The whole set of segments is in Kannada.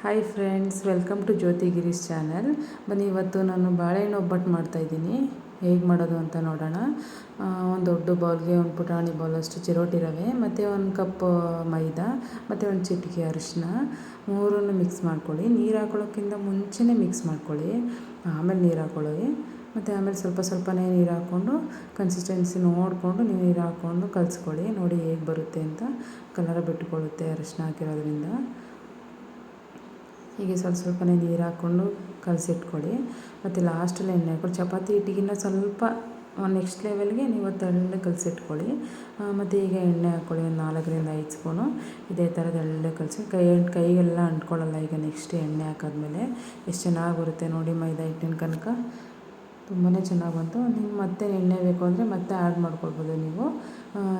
Hi friends welcome to Jyothi Girish channel ಬನ್ನಿ, ಇವತ್ತು ನಾನು ಬಾಳೆಹಣ್ಣು ಒಬ್ಬಟ್ಟು ಮಾಡ್ತಾಯಿದ್ದೀನಿ ಹೇಗೆ ಮಾಡೋದು ಅಂತ ನೋಡೋಣ. ಒಂದು ದೊಡ್ಡ ಬೌಲ್ಗೆ ಒಂದು ಪುಟಾಣಿ ಅಷ್ಟು ಚಿರೋಟಿ ರವೆ, ಮತ್ತು ಒಂದು ಕಪ್ ಮೈದಾ, ಮತ್ತು ಒಂದು ಚಿಟಿಕೆ ಅರಿಶಿನ ಮೂರನ್ನು ಮಿಕ್ಸ್ ಮಾಡ್ಕೊಳ್ಳಿ. ನೀರು ಹಾಕೊಳ್ಳೋಕ್ಕಿಂತ ಮುಂಚೆನೇ ಮಿಕ್ಸ್ ಮಾಡ್ಕೊಳ್ಳಿ. ಆಮೇಲೆ ನೀರು ಹಾಕೊಳ್ಳಿ. ಮತ್ತು ಆಮೇಲೆ ಸ್ವಲ್ಪ ಸ್ವಲ್ಪನೇ ನೀರು ಹಾಕ್ಕೊಂಡು ಕನ್ಸಿಸ್ಟೆನ್ಸಿ ನೋಡಿಕೊಂಡು ನೀವು ನೀರು ಹಾಕ್ಕೊಂಡು ಕಲಿಸ್ಕೊಳ್ಳಿ. ನೋಡಿ ಹೇಗೆ ಬರುತ್ತೆ ಅಂತ. ಕಲರ ಬಿಟ್ಟುಕೊಳ್ಳುತ್ತೆ ಅರಿಶಿನ ಹಾಕಿರೋದ್ರಿಂದ. ಹೀಗೆ ಸ್ವಲ್ಪ ಸ್ವಲ್ಪನೇ ನೀರು ಹಾಕ್ಕೊಂಡು ಕಲಸಿಟ್ಕೊಳ್ಳಿ ಮತ್ತು ಲಾಸ್ಟಲ್ಲಿ ಎಣ್ಣೆ ಹಾಕ್ಕೊಳ್ಳಿ. ಚಪಾತಿ ಹಿಟ್ಟಿಗಿನ್ನ ಸ್ವಲ್ಪ ನೆಕ್ಸ್ಟ್ ಲೆವೆಲ್ಗೆ ನೀವು ತೆಳ್ಳಗೆ ಕಲಸಿಟ್ಕೊಳ್ಳಿ ಮತ್ತು ಈಗ ಎಣ್ಣೆ ಹಾಕ್ಕೊಳ್ಳಿ. ಒಂದು ನಾಲ್ಕರಿಂದ ಐದು ಸ್ಪೂನು. ಇದೇ ಥರ ತೆಳ್ಳಗೆ ಕಲಸಿ ಕೈ, ಕೈಗೆಲ್ಲ ಅಂಟ್ಕೊಳ್ಳಲ್ಲ. ಈಗ ನೆಕ್ಸ್ಟ್ ಎಣ್ಣೆ ಹಾಕಿದ್ಮೇಲೆ ಎಷ್ಟು ಚೆನ್ನಾಗಿ ಬರುತ್ತೆ ನೋಡಿ ಮೈದಾ ಹಿಟ್ಟಿನ ಕನಕ. ತುಂಬಾ ಚೆನ್ನಾಗಿ ಬಂತು. ನೀವು ಮತ್ತೆ ಎಣ್ಣೆ ಬೇಕು ಅಂದರೆ ಮತ್ತೆ ಆ್ಯಡ್ ಮಾಡ್ಕೊಳ್ಬೋದು ನೀವು.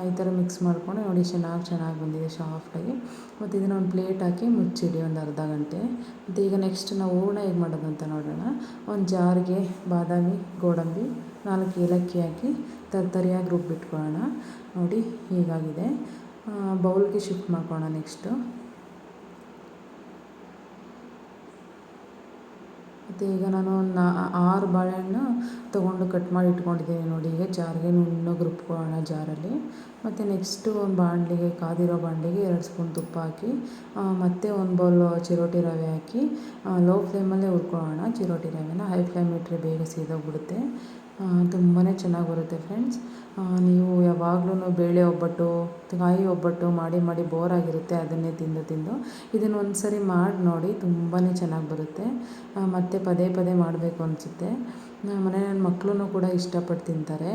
ಈ ಥರ ಮಿಕ್ಸ್ ಮಾಡಿಕೊಂಡು ನೋಡಿ, ಚೆನ್ನಾಗಿ ಚೆನ್ನಾಗಿ ಬಂದಿದೆ ಸಾಫ್ಟಾಗಿ ಮತ್ತು ಇದನ್ನು ಒಂದು ಪ್ಲೇಟ್ ಹಾಕಿ ಮುಚ್ಚಿಡಿ, ಒಂದು ಅರ್ಧ ಗಂಟೆ. ಮತ್ತು ಈಗ ನೆಕ್ಸ್ಟ್ ನಾವು ಹೂರ್ಣ ಹೇಗೆ ಮಾಡೋದು ಅಂತ ನೋಡೋಣ. ಒಂದು ಜಾರಿಗೆ ಬಾದಾಮಿ, ಗೋಡಂಬಿ, ನಾಲ್ಕು ಏಲಕ್ಕಿ ಹಾಕಿ ತರ್ತರಿಯಾಗಿ ರುಬ್ಬಿಟ್ಕೊಳ್ಳೋಣ. ನೋಡಿ, ಹೀಗಾಗಿದೆ. ಬೌಲ್ಗೆ ಶಿಫ್ಟ್ ಮಾಡ್ಕೊಳ್ಳೋಣ ನೆಕ್ಸ್ಟು ಮತ್ತು ಈಗ ನಾನು ಒಂದು ಆರು ಬಾಳೆಹಣ್ಣು ತೊಗೊಂಡು ಕಟ್ ಮಾಡಿ ಇಟ್ಕೊಂಡಿದ್ದೀನಿ ನೋಡಿ. ಈಗ ಜಾರಿಗೆ ನುಣ್ಣಗೆ ರುಬ್ಕೊಳ್ಳೋಣ ಜಾರಲ್ಲಿ. ಮತ್ತು ನೆಕ್ಸ್ಟು ಒಂದು ಬಾಣಲಿಗೆ, ಕಾದಿರೋ ಬಾಣಲಿಗೆ ಎರಡು ಸ್ಪೂನ್ ತುಪ್ಪ ಹಾಕಿ ಮತ್ತು ಒಂದು ಬೌಲ್ ಚಿರೋಟಿ ರವೆ ಹಾಕಿ ಲೋ ಫ್ಲೇಮಲ್ಲೇ ಹುರ್ಕೊಳ್ಳೋಣ. ಚಿರೋಟಿ ರವೆನ ಹೈ ಫ್ಲೇಮ್ ಇಟ್ಟರೆ ಬೇಗ ಸೀದೋಗ್ಬಿಡುತ್ತೆ. ತುಂಬಾ ಚೆನ್ನಾಗಿ ಬರುತ್ತೆ ಫ್ರೆಂಡ್ಸ್ ನೀವು ಯಾವಾಗ್ಲೂ ಬೇಳೆ ಒಬ್ಬಟ್ಟು, ಕಾಯಿ ಒಬ್ಬಟ್ಟು ಮಾಡಿ ಮಾಡಿ ಬೋರ್ ಆಗಿರುತ್ತೆ ಅದನ್ನೇ ತಿಂದು ತಿಂದು. ಇದನ್ನು ಒಂದು ಸರಿ ಮಾಡಿ ನೋಡಿ ತುಂಬಾ ಚೆನ್ನಾಗಿ ಬರುತ್ತೆ. ಮತ್ತು ಪದೇ ಪದೇ ಮಾಡಬೇಕು ಅನಿಸುತ್ತೆ. ಮನೆ ನನ್ನ ಮಕ್ಕಳು ಕೂಡ ಇಷ್ಟಪಟ್ಟು ತಿಂತಾರೆ.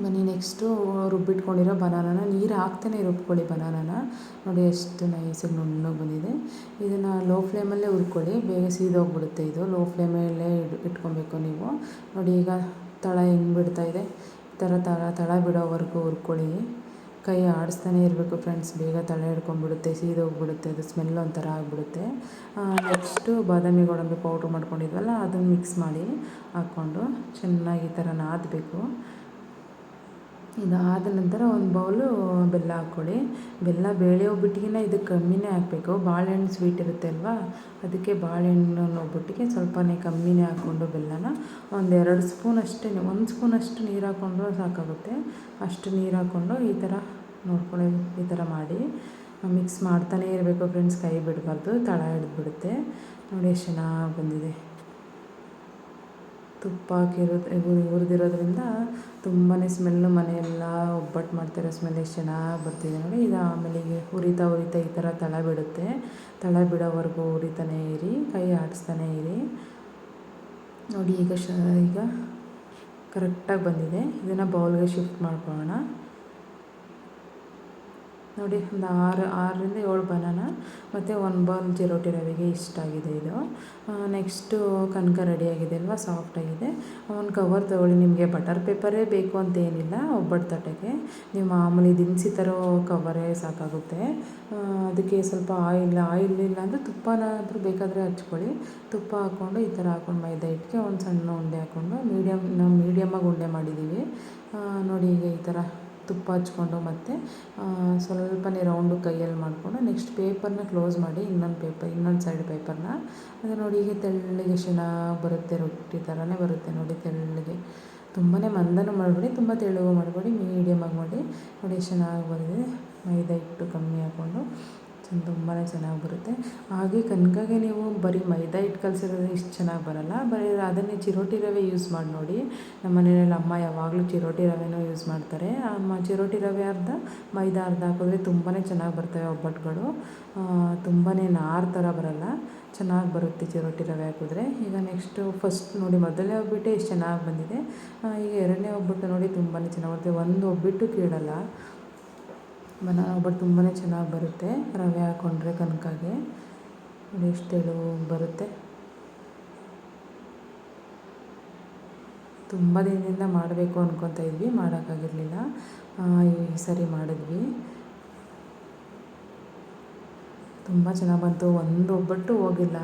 ಬನ್ನಿ ನೆಕ್ಸ್ಟು ರುಬ್ಬಿಟ್ಕೊಂಡಿರೋ ಬನಾನನ, ನೀರು ಹಾಕ್ತಾನೆ ರುಬ್ಕೊಳ್ಳಿ ಬನಾನನ. ನೋಡಿ ಎಷ್ಟು ನೈಸಾಗಿ ನುಣ್ಣಗೆ ಬಂದಿದೆ. ಇದನ್ನು ಲೋ ಫ್ಲೇಮಲ್ಲೇ ಹುರ್ಕೊಳ್ಳಿ, ಬೇಗ ಸೀದೋಗ್ಬಿಡುತ್ತೆ ಇದು. ಲೋ ಫ್ಲೇಮಲ್ಲೇ ಇಟ್ಕೊಬೇಕು ನೀವು. ನೋಡಿ ಈಗ ತಳ ಹೆಂಗೆ ಇದೆ. ಈ ಥರ ತಳ ತಳ ಬಿಡೋವರೆಗೂ ಹುರ್ಕೊಳ್ಳಿ. ಕೈ ಆಡಿಸ್ತಾನೆ ಇರಬೇಕು ಫ್ರೆಂಡ್ಸ್ ಬೇಗ ತಳ ಹಿಡ್ಕೊಂಬಿಡುತ್ತೆ ಸೀದೋಗ್ಬಿಡುತ್ತೆ, ಅದು ಸ್ಮೆಲ್ ಒಂಥರ ಆಗಿಬಿಡುತ್ತೆ. ನೆಕ್ಸ್ಟು ಬಾದಾಮಿ ಗೋಡಂಬಿ ಪೌಡ್ರ್ ಮಾಡ್ಕೊಂಡಿದ್ವಲ್ಲ, ಅದನ್ನು ಮಿಕ್ಸ್ ಮಾಡಿ ಹಾಕ್ಕೊಂಡು ಚೆನ್ನಾಗಿ ಈ ಥರ ನಾದಬೇಕು ಇದಾದ ನಂತರ ಒಂದು ಬೌಲು ಬೆಲ್ಲ ಹಾಕ್ಕೊಳ್ಳಿ. ಬೆಲ್ಲ ಬೇಳೆ ಒಬ್ಬಟ್ಟಿಗಿನ್ನ ಇದು ಕಮ್ಮಿನೇ ಹಾಕಬೇಕು. ಬಾಳೆಹಣ್ಣು ಸ್ವೀಟ್ ಇರುತ್ತೆ ಅಲ್ವಾ? ಅದಕ್ಕೆ ಬಾಳೆಹಣ್ಣು ಒಬ್ಬಟ್ಟಿಗೆ ಸ್ವಲ್ಪನೇ ಕಮ್ಮಿನೇ ಹಾಕ್ಕೊಂಡು ಬೆಲ್ಲನ ಒಂದು ಎರಡು ಸ್ಪೂನ್ ಅಷ್ಟೇ ಒಂದು ಸ್ಪೂನ್ ಅಷ್ಟು ನೀರು ಹಾಕ್ಕೊಂಡು ಸಾಕಾಗುತ್ತೆ. ಅಷ್ಟು ನೀರು ಹಾಕ್ಕೊಂಡು ಈ ಥರ ನೋಡ್ಕೊಳ್ಳಿ, ಈ ಥರ ಮಾಡಿ. ಮಿಕ್ಸ್ ಮಾಡ್ತಾನೇ ಇರಬೇಕು ಫ್ರೆಂಡ್ಸ್, ಕೈ ಬಿಡಬಾರ್ದು, ತಳ ಹಿಡಿದ್ಬಿಡುತ್ತೆ. ನೋಡಿ ಎಷ್ಟು ಚೆನ್ನಾಗಿ ಬಂದಿದೆ. ತುಪ್ಪ ಹಾಕಿರೋದು ಹುರಿದಿರೋದ್ರಿಂದ ತುಂಬಾ ಸ್ಮೆಲ್ಲು, ಮನೆಯೆಲ್ಲ ಒಬ್ಬಟ್ಟು ಮಾಡ್ತಿರೋ ಸ್ಮೆಲ್ ಎಷ್ಟು ಚೆನ್ನಾಗಿ ಬರ್ತಿದೆ ನೋಡಿ. ಇದು ಆಮೇಲೆ ಈಗ ಉರಿತಾ ಹುರಿತಾ ಈ ಥರ ತಳ ಬಿಡುತ್ತೆ. ತಳ ಬಿಡೋವರೆಗೂ ಉರಿತಾನೇ ಇರಿ, ಕೈ ಆಡಿಸ್ತಾನೇ ಇರಿ. ನೋಡಿ, ಈಗ ಶ, ಈಗ ಕರೆಕ್ಟಾಗಿ ಬಂದಿದೆ. ಇದನ್ನು ಬೌಲ್ಗೆ ಶಿಫ್ಟ್ ಮಾಡ್ಕೊಳ್ಳೋಣ. ನೋಡಿ, ಒಂದು ಆರು, ಆರರಿಂದ ಏಳು ಬನಾನ, ಮತ್ತು ಒಂದು ಜಿರೋಟಿ ರವೆಗೆ ಇಷ್ಟ ಆಗಿದೆ ಇದು. ನೆಕ್ಸ್ಟು ಕನಕ ರೆಡಿಯಾಗಿದೆ ಅಲ್ವಾ ಸಾಫ್ಟಾಗಿದೆ ಒಂದು ಕವರ್ ತಗೊಳ್ಳಿ, ನಿಮಗೆ ಬಟರ್ ಪೇಪರೇ ಬೇಕು ಅಂತೇನಿಲ್ಲ ಒಬ್ಬಟ್ಟು ತಟ್ಟೆಗೆ. ನೀವು ಮಾಮೂಲಿ ದಿನಸಿ ತರೋ ಕವರೇ ಸಾಕಾಗುತ್ತೆ. ಅದಕ್ಕೆ ಸ್ವಲ್ಪ ಆಯಿಲ್ ಆಯಿಲ್ ಇಲ್ಲ ಅಂದರೆ ತುಪ್ಪನಾದರೂ ಬೇಕಾದರೆ ಹಚ್ಕೊಳ್ಳಿ. ತುಪ್ಪ ಹಾಕ್ಕೊಂಡು ಈ ಥರ ಹಾಕ್ಕೊಂಡು ಮೈದಾ ಹಿಟ್ಟಿಗೆ ಒಂದು ಸಣ್ಣ ಉಂಡೆ ಹಾಕ್ಕೊಂಡು ಮೀಡಿಯಮ್ ನಾವು ಮೀಡಿಯಮ್ಮಾಗಿ ಉಂಡೆ ಮಾಡಿದ್ದೀವಿ. ನೋಡಿ ಈಗ ಈ ಥರ ತುಪ್ಪ ಹಚ್ಕೊಂಡು ಮತ್ತು ಸ್ವಲ್ಪನೇ ರೌಂಡು ಕೈಯಲ್ಲಿ ಮಾಡಿಕೊಂಡು ನೆಕ್ಸ್ಟ್ ಪೇಪರ್ನ ಕ್ಲೋಸ್ ಮಾಡಿ ಇನ್ನೊಂದು ಪೇಪರ್ ಇನ್ನೊಂದು ಸೈಡ್ ಪೇಪರ್ನ ಅದು ನೋಡಿ ಹೀಗೆ ತೆಳ್ಳಗೆ ಚೆನ್ನಾಗಿ ಬರುತ್ತೆ, ರೊಟ್ಟಿ ಥರನೇ ಬರುತ್ತೆ ನೋಡಿ ತೆಳ್ಳಗೆ. ತುಂಬಾ ಮಂದನೂ ಮಾಡಬೇಡಿ, ತುಂಬ ತೆಳ್ಳಗೂ ಮಾಡಬೇಡಿ ಮೀಡಿಯಮಾಗಿ ಮಾಡಿ ನೋಡಿ ಚೆನ್ನಾಗಿ ಬಂದಿದೆ. ಮೈದಾ ಹಿಟ್ಟು ಕಮ್ಮಿ ಹಾಕ್ಕೊಂಡು ತುಂಬಾ ಚೆನ್ನಾಗಿ ಬರುತ್ತೆ. ಹಾಗೆ ಕನಕಾಗೆ ನೀವು ಬರೀ ಮೈದಾ ಹಿಟ್ಟು ಕಲಸಿರೋದು ಇಷ್ಟು ಚೆನ್ನಾಗಿ ಬರಲ್ಲ. ಬರೀ ಅದನ್ನೇ ಚಿರೋಟಿ ರವೆ ಯೂಸ್ ಮಾಡಿ ನೋಡಿ. ನಮ್ಮ ಮನೆಯಲ್ಲಿ ಅಮ್ಮ ಯಾವಾಗಲೂ ಚಿರೋಟಿ ರವೆನೂ ಯೂಸ್ ಮಾಡ್ತಾರೆ. ಅಮ್ಮ ಚಿರೋಟಿ ರವೆ ಅರ್ಧ, ಮೈದಾ ಅರ್ಧ ಹಾಕಿದ್ರೆ ತುಂಬಾ ಚೆನ್ನಾಗಿ ಬರ್ತವೆ ಒಬ್ಬಟ್ಟುಗಳು ತುಂಬಾ ನಾರು ಥರ ಬರಲ್ಲ. ಚೆನ್ನಾಗಿ ಬರುತ್ತೆ ಚಿರೋಟಿ ರವೆ ಹಾಕಿದ್ರೆ. ಈಗ ನೆಕ್ಸ್ಟು ಫಸ್ಟ್ ನೋಡಿ ಮೊದಲನೇ ಒಬ್ಬಿಟ್ಟೆ ಎಷ್ಟು ಚೆನ್ನಾಗಿ ಬಂದಿದೆ. ಈಗ ಎರಡನೇ ಒಬ್ಬಟ್ಟು ನೋಡಿ ತುಂಬಾ ಚೆನ್ನಾಗಿ ಬರುತ್ತೆ. ಒಂದು ಒಬ್ಬಿಟ್ಟು ಕೀಳಲ್ಲ. ಬನಾನ ಒಬ್ಬಟ್ಟು ತುಂಬಾ ಚೆನ್ನಾಗಿ ಬರುತ್ತೆ. ರವೆ ಹಾಕ್ಕೊಂಡ್ರೆ ಕನಕಾಗೆ. ನೋಡಿ ಬರುತ್ತೆ. ತುಂಬ ದಿನದಿಂದ ಮಾಡಬೇಕು ಅಂದ್ಕೊತಾ ಇದ್ವಿ, ಮಾಡೋಕ್ಕಾಗಿರಲಿಲ್ಲ. ಈ ಸರಿ ಮಾಡಿದ್ವಿ. ತುಂಬ ಚೆನ್ನಾಗಿ ಬಂತು. ಒಂದು ಒಬ್ಬಟ್ಟು ಹೋಗಿಲ್ಲ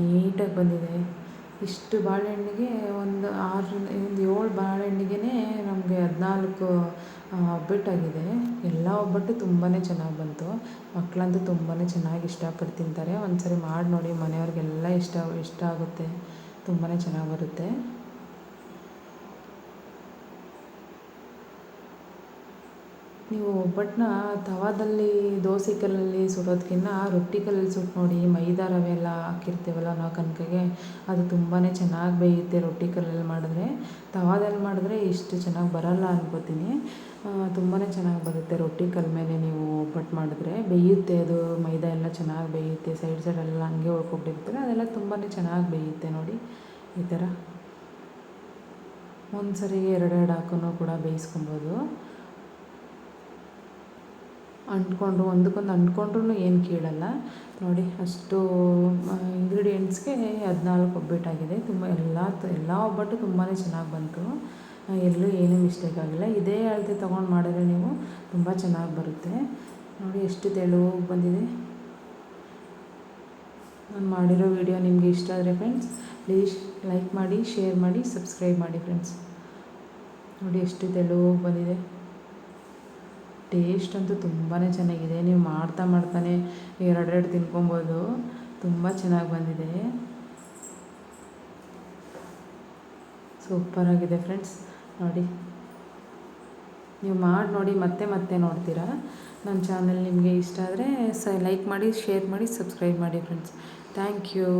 ನೀಟಾಗಿ ಬಂದಿದೆ. ಇಷ್ಟು ಬಾಳೆಹಣ್ಣಿಗೆ ಒಂದು ಆರರಿಂದ ಒಂದು ಏಳು ಬಾಳೆಹಣ್ಣಿಗೆ ನಮಗೆ ಹದಿನಾಲ್ಕು ಒಬ್ಬಟ್ಟಾಗಿದೆ ಎಲ್ಲ ಒಬ್ಬಟ್ಟು ತುಂಬಾ ಚೆನ್ನಾಗಿ ಬಂತು. ಮಕ್ಕಳಂತೂ ತುಂಬಾ ಚೆನ್ನಾಗಿ ಇಷ್ಟಪಟ್ಟು ತಿಂತಾರೆ. ಒಂದು ಸರಿ ಮಾಡಿ ನೋಡಿ ಮನೆಯವ್ರಿಗೆಲ್ಲ ಇಷ್ಟ ಇಷ್ಟ ಆಗುತ್ತೆ. ತುಂಬಾ ಚೆನ್ನಾಗಿ ಬರುತ್ತೆ. ನೀವು ಒಬ್ಬಟ್ಟನ್ನ ತವಾದಲ್ಲಿ ದೋಸೆ ಕಲ್ಲಲ್ಲಿ ಸುಡೋದಕ್ಕಿಂತ ರೊಟ್ಟಿ ಕಲ್ಲಲ್ಲಿ ಸುಟ್ಟು ನೋಡಿ, ಮೈದಾ ರವೆ ಎಲ್ಲ ಹಾಕಿರ್ತೀವಲ್ಲ ನಾವು ಕನಕಗೆ, ಅದು ತುಂಬಾ ಚೆನ್ನಾಗಿ ಬೇಯುತ್ತೆ ರೊಟ್ಟಿ ಕಲ್ಲಲ್ಲಿ ಮಾಡಿದ್ರೆ. ತವಾದಲ್ಲಿ ಮಾಡಿದ್ರೆ ಇಷ್ಟು ಚೆನ್ನಾಗಿ ಬರೋಲ್ಲ ಅನ್ಕೋತೀನಿ. ತುಂಬಾ ಚೆನ್ನಾಗಿ ಬರುತ್ತೆ ರೊಟ್ಟಿ ಕಲ್ಲ ಮೇಲೆ ನೀವು ಒಬ್ಬಟ್ಟು ಮಾಡಿದ್ರೆ. ಬೇಯುತ್ತೆ ಅದು, ಮೈದಾ ಎಲ್ಲ ಚೆನ್ನಾಗಿ ಬೇಯುತ್ತೆ, ಸೈಡ್ ಸೈಡೆಲ್ಲ ಹಂಗೆ ಉಳ್ಕೊಬಿಟ್ಟಿರ್ತಾರೆ ಅದೆಲ್ಲ ತುಂಬಾ ಚೆನ್ನಾಗಿ ಬೇಯುತ್ತೆ ನೋಡಿ, ಈ ಥರ. ಒಂದು ಸರಿ ಎರಡೆರಡು ಹಾಕೋನು ಕೂಡ ಬೇಯಿಸ್ಕೊಬೋದು. ಅಂಟ್ಕೊಂಡು, ಒಂದಕ್ಕೊಂದು ಅಂಟ್ಕೊಂಡ್ರೂ ಏನು ಕೇಳಲ್ಲ. ನೋಡಿ, ಅಷ್ಟು ಇಂಗ್ರೀಡಿಯೆಂಟ್ಸ್ಗೆ ಹದಿನಾಲ್ಕು ಒಬ್ಬಟ್ಟಾಗಿದೆ ತುಂಬ ಎಲ್ಲ ಎಲ್ಲ ಒಬ್ಬಟ್ಟು ತುಂಬಾ ಚೆನ್ನಾಗಿ ಬಂತು. ಎಲ್ಲೂ ಏನೂ ಮಿಸ್ಟೇಕ್ ಆಗಿಲ್ಲ. ಇದೇ ಅಳತೆ ತೊಗೊಂಡು ಮಾಡಿದ್ರೆ ನೀವು ತುಂಬ ಚೆನ್ನಾಗಿ ಬರುತ್ತೆ. ನೋಡಿ, ಎಷ್ಟು ತೆಳುವಾಗಿ ಬಂದಿದೆ. ನಾನು ಮಾಡಿರೋ ವಿಡಿಯೋ ನಿಮಗೆ ಇಷ್ಟ ಆದರೆ ಫ್ರೆಂಡ್ಸ್ ಪ್ಲೀಸ್ ಲೈಕ್ ಮಾಡಿ ಶೇರ್ ಮಾಡಿ ಸಬ್ಸ್ಕ್ರೈಬ್ ಮಾಡಿ ಫ್ರೆಂಡ್ಸ್ ನೋಡಿ, ಎಷ್ಟು ತೆಳುವಾಗಿ ಬಂದಿದೆ. ಟೇಸ್ಟ್ ಅಂತೂ ತುಂಬಾ ಚೆನ್ನಾಗಿದೆ. ನೀವು ಮಾಡ್ತಾ ಮಾಡ್ತಾನೆ ಎರಡೆರಡು ತಿನ್ಕೊಬೋದು. ತುಂಬ ಚೆನ್ನಾಗಿ ಬಂದಿದೆ. ಸೂಪರಾಗಿದೆ ಫ್ರೆಂಡ್ಸ್. ನೋಡಿ. ನೀವು ಮಾಡಿ ನೋಡಿ, ಮತ್ತೆ ಮತ್ತೆ ನೋಡ್ತೀರಾ? ನನ್ನ ಚಾನಲ್ ನಿಮಗೆ ಇಷ್ಟ ಆದರೆ ಸ, ಲೈಕ್ ಮಾಡಿ, ಶೇರ್ ಮಾಡಿ, ಸಬ್ಸ್ಕ್ರೈಬ್ ಮಾಡಿ ಫ್ರೆಂಡ್ಸ್. Thank you.